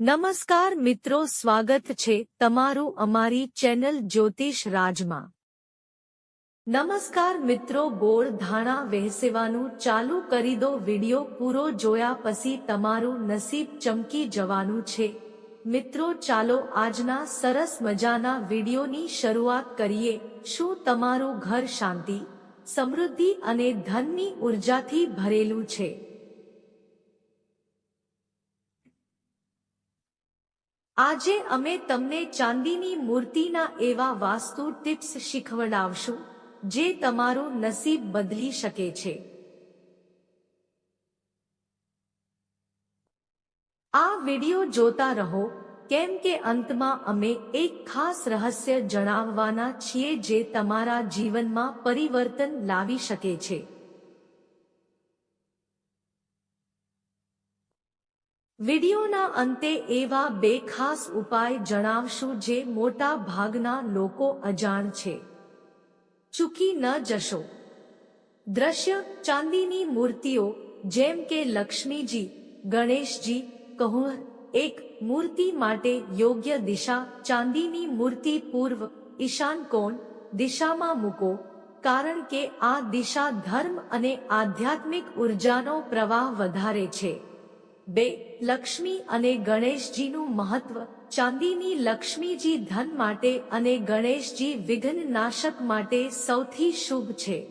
નમસ્કાર મિત્રો, સ્વાગત છે તમારું અમારી ચેનલ જ્યોતિષ રાજમાં. નમસ્કાર મિત્રો ગોળ ધાણા વહેસેવાનું ચાલુ કરી દો, વિડિયો પૂરો જોયા પછી તમારું નસીબ ચમકી જવાનું છે. મિત્રો, ચાલો આજના સરસ મજાના વિડિયોની શરૂઆત કરીએ. શું તમારું ઘર શાંતિ, સમૃદ્ધિ અને ધનની ઉર્જાથી ભરેલું છે? આજે અમે તમને ચાંદીની મૂર્તિના એવા વાસ્તુ ટિપ્સ શીખવડાવશું, જે તમારું નસીબ બદલી શકે છે. આ વિડિયો જોતા રહો, કેમ કે અંતમાં અમે એક ખાસ રહસ્ય જણાવવાના છીએ જે તમારા જીવનમાં પરિવર્તન લાવી શકે છે. વિડિયોના અંતે એવા બે ખાસ ઉપાય જણાવશું જે મોટા ભાગના લોકો અજાણ છે. ચૂકી ન જશો. દ્રશ્ય ચાંદીની મૂર્તિઓ, જેમ કે લક્ષ્મીજી, ગણેશજી, કહું, એક મૂર્તિ માટે યોગ્ય દિશા, ચાંદીની મૂર્તિ પૂર્વ, ઈશાન કોણ, દિશામાં મૂકો, કારણ કે આ દિશા ધર્મ અને આધ્યાત્મિક ઉર્જાનો પ્રવાહ વધારે છે. બે, લક્ષ્મી અને ગણેશજીનું મહત્વ. ચાંદીની લક્ષ્મીજી ધન માટે અને ગણેશજી વિઘ્ન નાશક માટે સૌથી શુભ છે.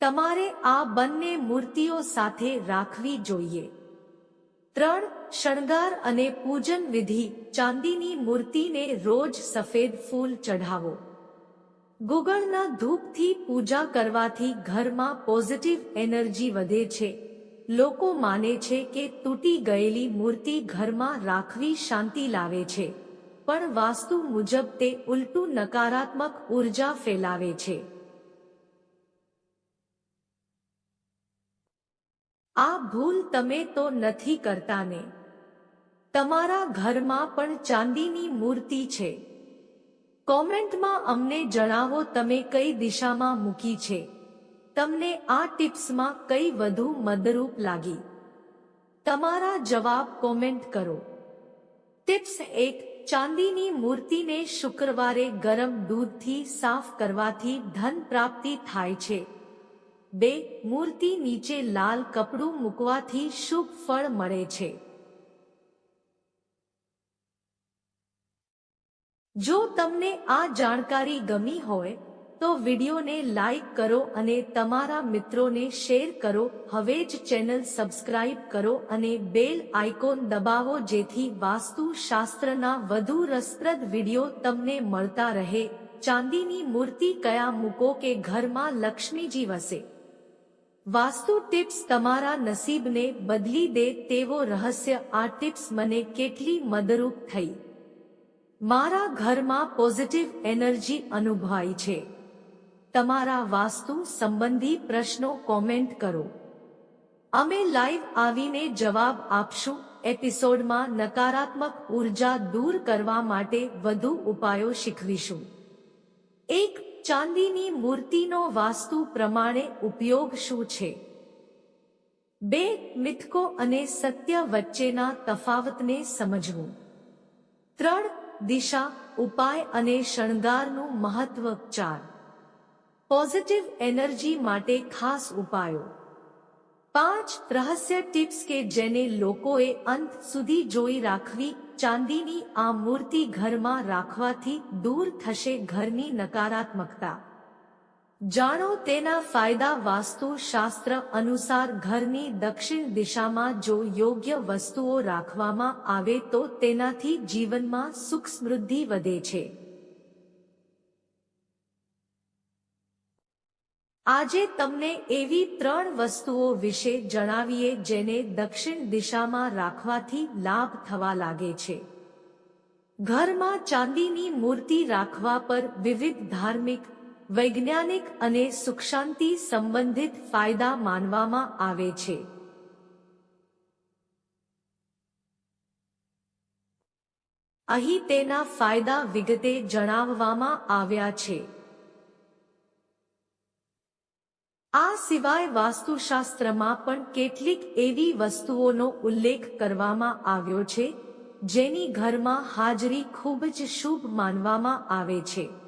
તમારે આ બંને મૂર્તિઓ સાથે રાખવી જોઈએ. ત્રણ, શણગાર અને પૂજન વિધિ. ચાંદીની મૂર્તિને રોજ સફેદ ફૂલ ચઢાવો. ગુગળના ધૂપથી પૂજા કરવાથી ઘરમાં પોઝિટિવ એનર્જી વધે છે. લોકો માને છે કે તૂટી ગયેલી મૂર્તિ ઘરમાં રાખવી શાંતિ લાવે છે. પણ વાસ્તુ મુજબ તે ઉલટું નકારાત્મક ઊર્જા ફેલાવે છે. આ ભૂલ તમે તો નથી કરતા ને તમારા ઘરમાં પણ ચાંદીની મૂર્તિ છે. કોમેન્ટમાં અમને જણાવો તમે કઈ દિશામાં મૂકી છે. તમને આ ટિપ્સમાં કઈ વધુ મદરૂપ લાગી? તમારા જવાબ કોમેન્ટ કરો. ટિપ્સ એક, ચાંદીની મૂર્તિને શુક્રવારે ગરમ દૂધથી સાફ કરવાથી ધન પ્રાપ્તિ થાય છે. બે, મૂર્તિ નીચે લાલ કપડું મૂકવાથી શુભ ફળ મળે છે. જો તમને આ જાણકારી ગમી હોય, તો વિડીયોને લાઈક કરો અને તમારા મિત્રોને શેર કરો. હવે જ ચેનલ સબસ્ક્રાઇબ કરો અને બેલ આઇકોન દબાવો જેથી વાસ્તુશાસ્ત્રના વધુ રસપ્રદ વીડિયો તમને મળતા રહે. ચાંદીની મૂર્તિ કયા મૂકો કે ઘરમાં લક્ષ્મીજી વસે? વાસ્તુ ટિપ્સ તમારા નસીબને બદલી દે તેવો રહસ્ય. આ ટિપ્સ મને કેટલી મદરૂપ થઈ? મારા ઘરમાં પોઝિટિવ એનર્જી અનુભવાય છે. તમારા વાસ્તુ સંબંધી પ્રશ્નો કોમેન્ટ કરો. અમે લાઈવ આવીને જવાબ આપશું એપિસોડમાં નકારાત્મક ઊર્જા દૂર કરવા માટે વધુ ઉપાયો શીખવીશું. એક, ચાંદીની મૂર્તિનો વાસ્તુ પ્રમાણે ઉપયોગ શું છે? બે, મિથકો અને સત્ય વચ્ચેના તફાવતને સમજવું. ત્રણ દિશા, ઉપાય અને શણગારનું મહત્વ ચાર. પોઝિટિવ એનર્જી માટે ખાસ ઉપાયો. પાંચ રહસ્ય ટિપ્સ કે જેને લોકોએ અંત સુધી જોઈ રાખવી, ચાંદીની આ મૂર્તિ ઘરમાં રાખવાથી દૂર થશે ઘરની નકારાત્મકતા. જાણો તેના ફાયદા વાસ્તુ શાસ્ત્ર અનુસાર ઘરની દક્ષિણ દિશામાં જો યોગ્ય વસ્તુઓ રાખવામાં આવે તો તેનાથી જીવનમાં સુખ સમૃદ્ધિ વધે છે. આજે તમને એવી ત્રણ વસ્તુઓ વિશે જણાવીએ જેને દક્ષિણ દિશામાં રાખવાથી લાભ થવા લાગે છે. ઘરમાં ચાંદીની મૂર્તિ રાખવા પર વિવિધ ધાર્મિક વૈજ્ઞાનિક અને સુખશાંતિ સંબંધિત ફાયદા માનવામાં આવે છે. અહીં તેના ફાયદા વિગતે જણાવવામાં આવ્યા છે. આ સિવાય વાસ્તુશાસ્ત્રમાં પણ કેટલીક એવી વસ્તુઓનો ઉલ્લેખ કરવામાં આવ્યો છે, જેની ઘરમાં હાજરી ખૂબ જ શુભ માનવામાં આવે છે.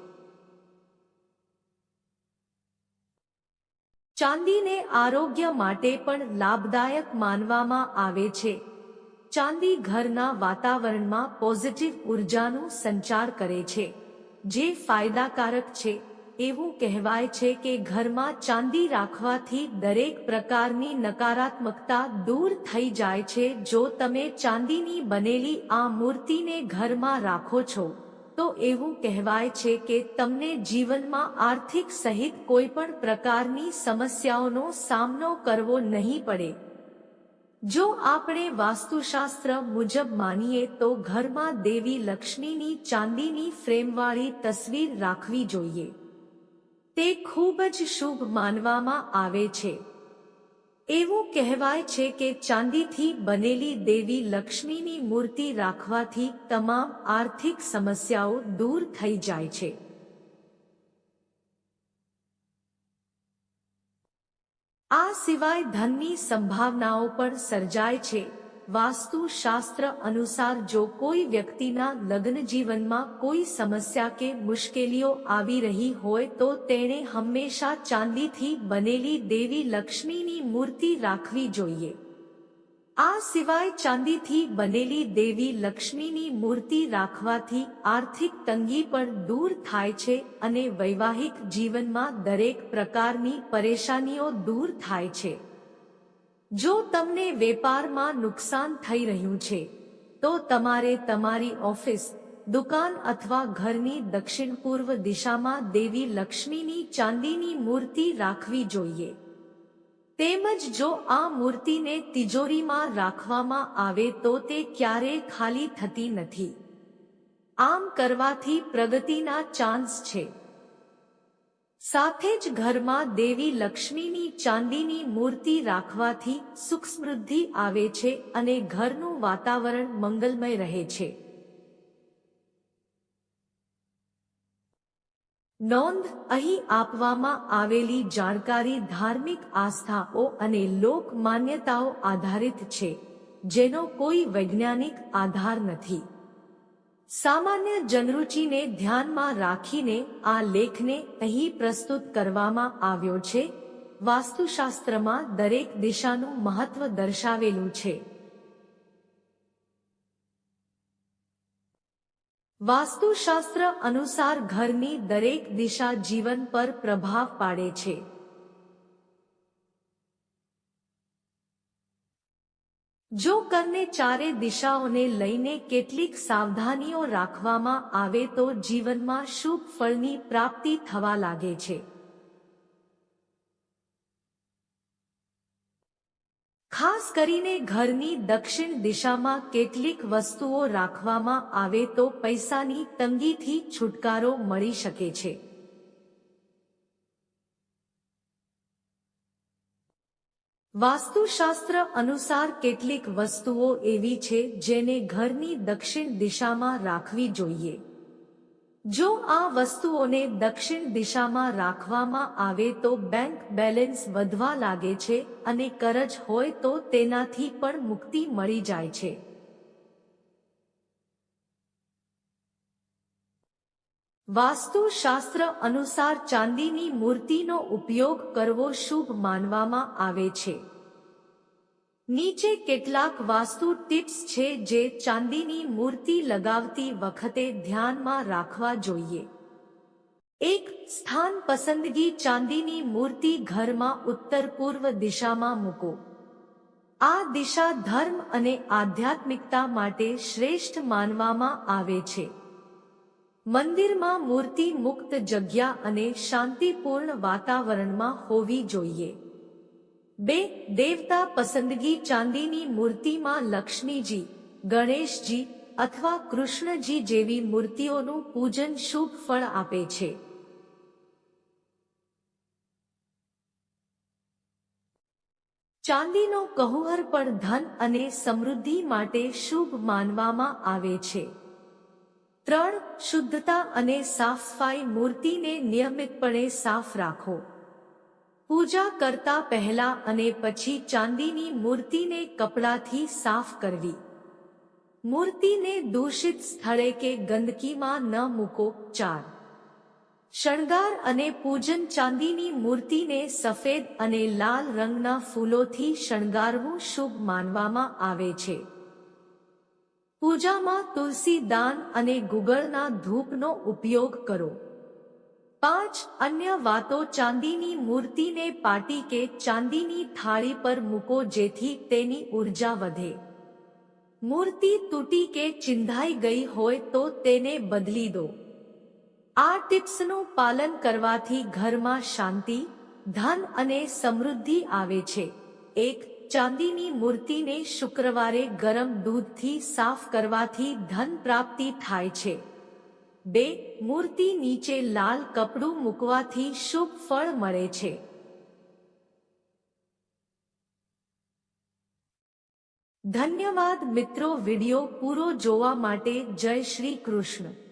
ચાંદીને આરોગ્ય માટે પણ લાભદાયક માનવામાં આવે છે. ચાંદી ઘરના વાતાવરણમાં પોઝિટિવ ઉર્જાનું સંચાર કરે છે, જે ફાયદાકારક છે. એવું કહેવાય છે કે ઘરમાં ચાંદી રાખવાથી દરેક પ્રકારની નકારાત્મકતા દૂર થઈ જાય છે. જો તમે ચાંદીની બનેલી આ મૂર્તિને ઘરમાં રાખો છો તો એવું કહેવાય છે કે તમને જીવનમાં આર્થિક સહિત કોઈ પણ પ્રકારની સમસ્યાઓનો સામનો કરવો નહીં પડે. જો આપણે વાસ્તુશાસ્ત્ર મુજબ માનીએ તો ઘરમાં દેવી લક્ષ્મીની ચાંદીની ફ્રેમવાળી તસવીર રાખવી જોઈએ. તે ખૂબ જ શુભ માનવામાં આવે છે. એવું કહેવાય છે કે ચાંદીથી બનેલી દેવી લક્ષ્મીની મૂર્તિ રાખવાથી તમામ આર્થિક સમસ્યાઓ દૂર થઈ જાય છે. આ સિવાય ધનની સંભાવનાઓ પણ સર્જાય છે. વાસ્તુ શાસ્ત્ર અનુસાર જો કોઈ વ્યક્તિના લગ્ન જીવનમાં કોઈ સમસ્યા કે મુશ્કેલીઓ આવી રહી હોય તો તેણે હંમેશા ચાંદીથી બનેલી દેવી લક્ષ્મીની મૂર્તિ રાખવી જોઈએ. આ સિવાય ચાંદીથી બનેલી દેવી લક્ષ્મીની મૂર્તિ રાખવાથી આર્થિક તંગી પણ દૂર થાય છે અને વૈવાહિક જીવનમાં દરેક પ્રકારની પરેશાનીઓ દૂર થાય છે. જો તમને વેપારમાં નુકસાન થઈ રહ્યું છે, તો તમારે તમારી ઓફિસ, દુકાન અથવા ઘરની દક્ષિણ પૂર્વ દિશામાં દેવી લક્ષ્મીની ચાંદીની મૂર્તિ રાખવી જોઈએ. તેમજ જો આ મૂર્તિને તિજોરીમાં રાખવામાં આવે તો તે ક્યારેય ખાલી થતી નથી. આમ કરવાથી પ્રગતિના ચાન્સ છે. સાથે જ ઘરમાં દેવી લક્ષ્મીની ચાંદીની મૂર્તિ રાખવાથી સુખ સમૃદ્ધિ આવે છે અને ઘરનું વાતાવરણ મંગલમય રહે છે. નોંધ, અહીં આપવામાં આવેલી જાણકારી ધાર્મિક આસ્થાઓ અને લોક માન્યતાઓ આધારિત છે, જેનો કોઈ વૈજ્ઞાનિક આધાર નથી. સામાન્ય જનરુચિને ધ્યાનમાં રાખીને આ લેખને અહીં પ્રસ્તુત કરવામાં આવ્યો છે. વાસ્તુશાસ્ત્રમાં દરેક દિશાનું મહત્વ દર્શાવેલું છે. વાસ્તુશાસ્ત્ર અનુસાર ઘરની દરેક દિશા જીવન પર પ્રભાવ પાડે છે. જો કરને ચારે દિશાઓને લઈને કેટલીક સાવધાનીઓ રાખવામાં આવે તો જીવનમાં શુભ ફળની પ્રાપ્તિ થવા લાગે છે. ખાસ કરીને ઘરની દક્ષિણ દિશામાં કેટલીક વસ્તુઓ રાખવામાં આવે તો પૈસાની તંગીથી છુટકારો મળી શકે છે. વાસ્તુશાસ્ત્ર અનુસાર કેટલીક વસ્તુઓ એવી છે જેને ઘરની દક્ષિણ દિશામાં રાખવી જોઈએ. જો આ વસ્તુઓને દક્ષિણ દિશામાં રાખવામાં આવે તો બેંક બેલેન્સ વધવા લાગે છે અને કરજ હોય તો તેનાથી પણ મુક્તિ મળી જાય છે. વાસ્તુશાસ્ત્ર અનુસાર ચાંદીની મૂર્તિનો ઉપયોગ કરવો શુભ માનવામાં આવે છે. નીચે કેટલાક વાસ્તુ ટિપ્સ છે જે ચાંદીની મૂર્તિ લગાવતી વખતે ધ્યાનમાં રાખવા જોઈએ. એક, સ્થાન પસંદગી ચાંદીની મૂર્તિ ઘરમાં ઉત્તર પૂર્વ દિશામાં મૂકો. આ દિશા ધર્મ અને આધ્યાત્મિકતા માટે શ્રેષ્ઠ માનવામાં આવે છે. મંદિરમાં મૂર્તિ મુક્ત જગ્યા અને શાંતિપૂર્ણ વાતાવરણમાં હોવી જોઈએ. બે, દેવતા પસંદગી ચાંદીની મૂર્તિમાં લક્ષ્મીજી, ગણેશજી અથવા કૃષ્ણજી જેવી મૂર્તિઓનું પૂજન શુભ ફળ આપે છે. ચાંદીનો કહુહર પણ ધન અને સમૃદ્ધિ માટે શુભ માનવામાં આવે છે. ત્રણ શુદ્ધતા અને સાફ સફાઈ મૂર્તિને નિયમિતપણે સાફ રાખો. પૂજા કરતા પહેલા અને પછી ચાંદીની મૂર્તિને કપડાથી સાફ કરવી. મૂર્તિને દૂષિત સ્થળે કે ગંદકીમાં ન મૂકો. ચાર. શણગાર અને પૂજન ચાંદીની મૂર્તિને સફેદ અને લાલ રંગના ફૂલોથી શણગારવું શુભ માનવામાં આવે છે. પૂજામાં તુલસી દાન અને ગુગળના ધૂપનો ઉપયોગ કરો. પાંચ અન્ય વાતો ચાંદીની મૂર્તિને પાટી કે ચાંદીની થાળી પર મૂકો જેથી તેની ઊર્જા વધે. મૂર્તિ તૂટી કે ચિંધાઈ ગઈ હોય તો તેને બદલી દો. આ ટિપ્સનું પાલન કરવાથી ઘરમાં શાંતિ, ધન અને સમૃદ્ધિ આવે છે. એક ચાંદીની મૂર્તિને શુક્રવારે ગરમ દૂધથી સાફ કરવાથી ધન પ્રાપ્તિ થાય છે. બે, મૂર્તિ નીચે લાલ કપડું મૂકવાથી શુભ ફળ મળે છે. ધન્યવાદ મિત્રો, વિડિયો પૂરો જોવા માટે જય શ્રી કૃષ્ણ.